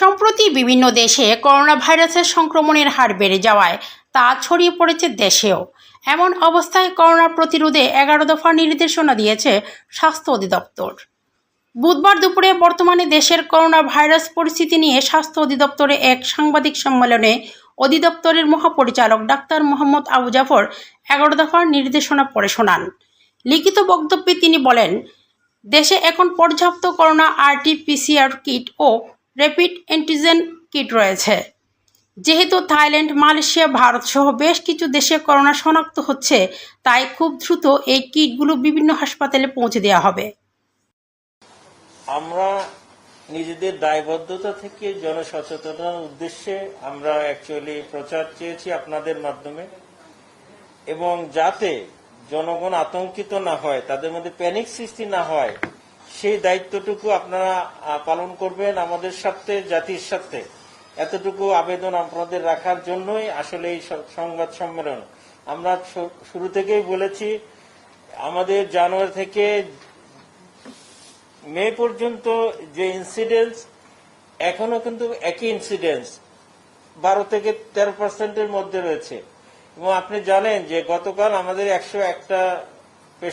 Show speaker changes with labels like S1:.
S1: সম্প্রতি বিভিন্ন দেশে করোনা ভাইরাসের সংক্রমণের হার বেড়ে যাওয়ায় তা ছড়িয়ে পড়েছে দেশেও। এমন অবস্থায় করোনা প্রতিরোধে এগারো দফা নির্দেশনা দিয়েছে স্বাস্থ্য অধিদপ্তর। বুধবার দুপুরে বর্তমানে দেশের করোনা ভাইরাস পরিস্থিতি নিয়ে স্বাস্থ্য অধিদপ্তরে এক সাংবাদিক সম্মেলনে অধিদপ্তরের মহাপরিচালক ডাক্তার মোহাম্মদ আবু জাফর এগারো দফার নির্দেশনা পড়ে শোনান। লিখিত বক্তব্যে তিনি বলেন, দেশে এখন পর্যাপ্ত করোনা আরটি পিসিআর কিট ও র্যাপিড অ্যান্টিজেন কিট রয়েছে। যেহেতু থাইল্যান্ড, মালয়েশিয়া, ভারত সহ বেশ কিছু দেশে করোনা শনাক্ত হচ্ছে, তাই খুব দ্রুত এই কিটগুলো বিভিন্ন হাসপাতালে পৌঁছে দেওয়া হবে।
S2: আমরা নিজেদের দায়বদ্ধতা থেকে জনসচেতনার উদ্দেশ্যে আমরা অ্যাকচুয়ালি প্রচার চেয়েছি আপনাদের মাধ্যমে। এবং যাতে জনগণ আতঙ্কিত না হয়, তাদের মধ্যে প্যানিক সৃষ্টি না হয় সেই দায়িত্বটুকু আপনারা পালন করবেন আমাদের সাথে জাতির সাথে এতটুকু আবেদন আপনাদের রাখার জন্যই আসলে এই সংবাদ সম্মেলন। আমরা শুরু থেকেই বলেছি, আমাদের জানুয়ারি থেকে মে পর্যন্ত যে ইনসিডেন্স এখনও কিন্তু একই ইনসিডেন্স বারো থেকে তেরো পার্সেন্টের মধ্যে রয়েছে। এবং আপনি জানেন যে গতকাল আমাদের একশো একটা